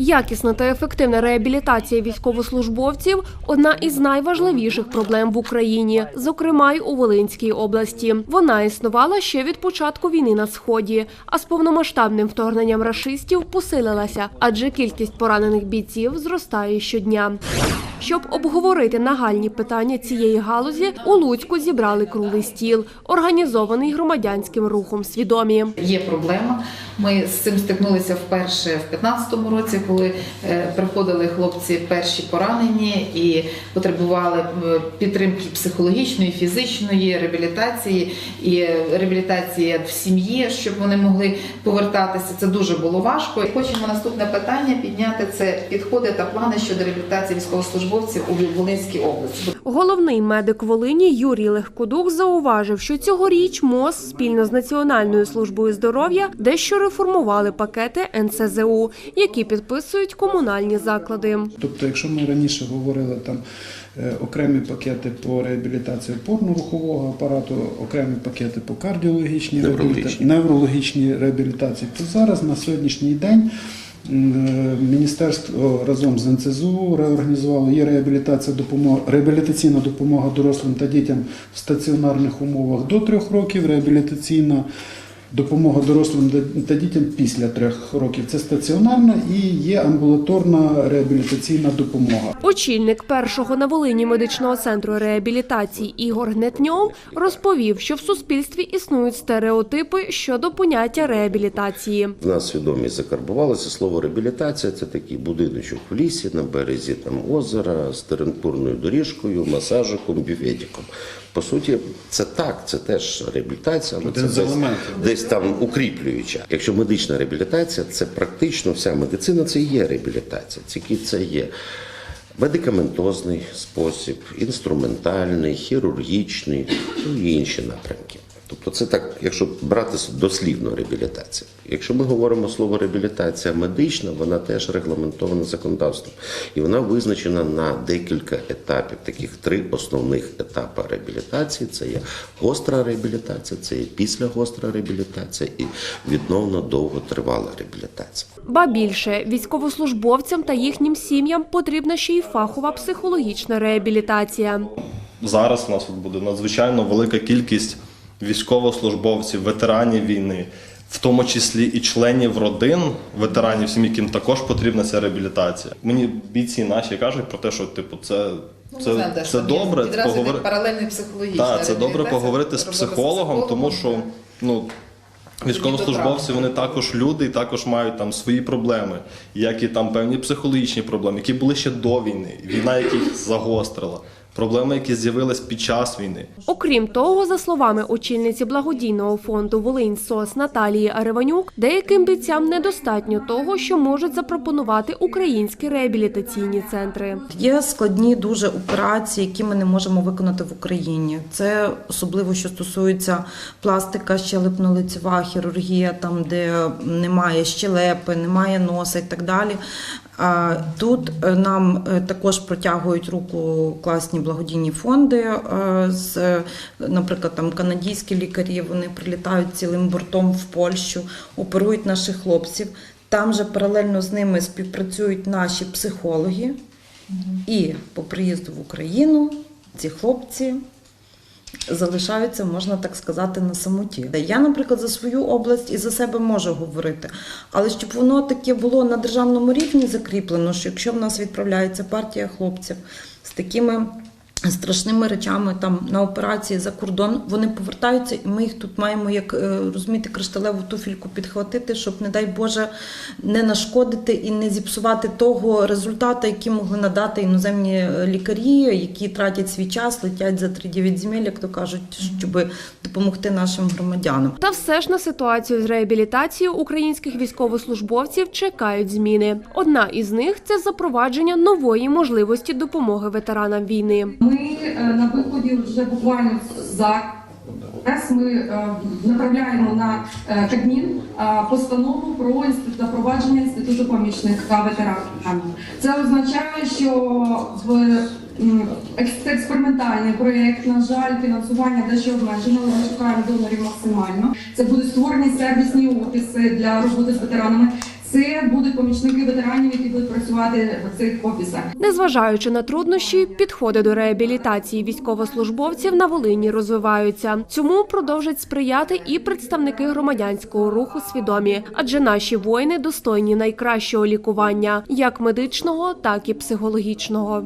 Якісна та ефективна реабілітація військовослужбовців одна із найважливіших проблем в Україні, зокрема й у Волинській області. Вона існувала ще від початку війни на сході, а з повномасштабним вторгненням рашистів посилилася, адже кількість поранених бійців зростає щодня. Щоб обговорити нагальні питання цієї галузі, у Луцьку зібрали круглий стіл, організований громадянським рухом свідомі. Є проблема. Ми з цим стикнулися вперше в 2015 році, коли е, приходили хлопці перші поранені і потребували е, підтримки психологічної, фізичної, реабілітації і реабілітації в сім'ї, щоб вони могли повертатися. Це дуже було важко. Хочемо наступне питання підняти це підходи та плани щодо реабілітації військовослужбовців у Волинській області. Головний медик Волині Юрій Легкодух зауважив, що цьогоріч МОЗ спільно з Національною службою здоров'я дещо реформували пакети НСЗУ, які підписують комунальні заклади. Тобто, якщо ми раніше говорили там е, окремі пакети по реабілітації опорно-рухового апарату, окремі пакети по кардіологічній Неврологічній. реабілітації, то зараз на сьогоднішній день міністерство разом з НЦЗУ реорганізувало. Є реабілітація допомога, реабілітаційна допомога дорослим та дітям в стаціонарних умовах до трьох років, реабілітаційна допомога дорослим та дітям після трьох років. Це стаціонарна і є амбулаторна реабілітаційна допомога. Очільник першого на Волині медичного центру реабілітації Ігор Гнетньов розповів, що в суспільстві існують стереотипи щодо поняття реабілітації. В нас свідомість закарбувалося слово реабілітація. Це такий будиночок в лісі на березі там озера з терентурною доріжкою, масажиком, бюветиком. По суті, це так, це теж реабілітація, але це Один з десь. Десь там укріплююча. Якщо медична реабілітація, це практично вся медицина, це і є реабілітація. Тільки це є медикаментозний спосіб, інструментальний, хірургічний, ну і інші напрямки. Тобто це так, якщо брати дослівно реабілітація. Якщо ми говоримо слово реабілітація медична, вона теж регламентована законодавством. І вона визначена на декілька етапів, таких три основних етапи реабілітації. Це є гостра реабілітація, це є післягостра реабілітація і відновно довготривала реабілітація. Ба більше військовослужбовцям та їхнім сім'ям потрібна ще й фахова психологічна реабілітація. Зараз у нас тут буде надзвичайно велика кількість військовослужбовців, ветеранів війни, в тому числі і членів родин ветеранів, сім'ї, яким також потрібна ця реабілітація. Мені бійці наші кажуть про те, що типу це. Це, це добре Відразу поговори- паралельний Так, це добре поговорити з психологом, тому що ну. Військовослужбовці вони також люди і також мають там свої проблеми, як і там певні психологічні проблеми, які були ще до війни, війна яких загострила, проблеми, які з'явились під час війни. Окрім того, за словами очільниці благодійного фонду Волинь СОС Наталії Ариванюк, деяким бійцям недостатньо того, що можуть запропонувати українські реабілітаційні центри. Є складні дуже операції, які ми не можемо виконати в Україні. Це особливо що стосується пластика, щелепно-лицева хірургія, там де немає щелепи, немає носа і так далі. А Тут е, нам е, також протягують руку класні благодійні фонди. е, З, наприклад, там канадійські лікарі вони прилітають цілим бортом в Польщу, оперують наших хлопців. Там же паралельно з ними співпрацюють наші психологи. І по приїзду в Україну ці хлопці залишаються, можна так сказати, на самоті. Я, наприклад, за свою область і за себе можу говорити. Але щоб воно таке було на державному рівні закріплено, що якщо в нас відправляється партія хлопців з такими. Страшними речами там на операції за кордон вони повертаються, і ми їх тут маємо, як е, розумієте, кришталеву туфельку підхватити, щоб, не дай Боже, не нашкодити і не зіпсувати того результату, який могли надати іноземні е, лікарі, які тратять свій час, летять за 3-9 земель, як то кажуть, щоб допомогти нашим громадянам. Та все ж на ситуацію з реабілітацією українських військовослужбовців чекають зміни. Одна із них це запровадження нової можливості допомоги ветеранам війни. Е, на виході вже буквально за Зараз ми е, направляємо на е, Кабмін постанову про запровадження інституту помічника ветеранів. Це означає, що в експериментальний проєкт, на жаль, фінансування дещо обмежено, ми шукаємо донорів максимально. Це будуть створені сервісні офіси для роботи з ветеранами. Це будуть помічники ветеранів, які будуть працювати в цих офісах. Незважаючи на труднощі, підходи до реабілітації військовослужбовців на Волині розвиваються. Цьому продовжать сприяти і представники громадянського руху свідомі, адже наші воїни достойні найкращого лікування, як медичного, так і психологічного.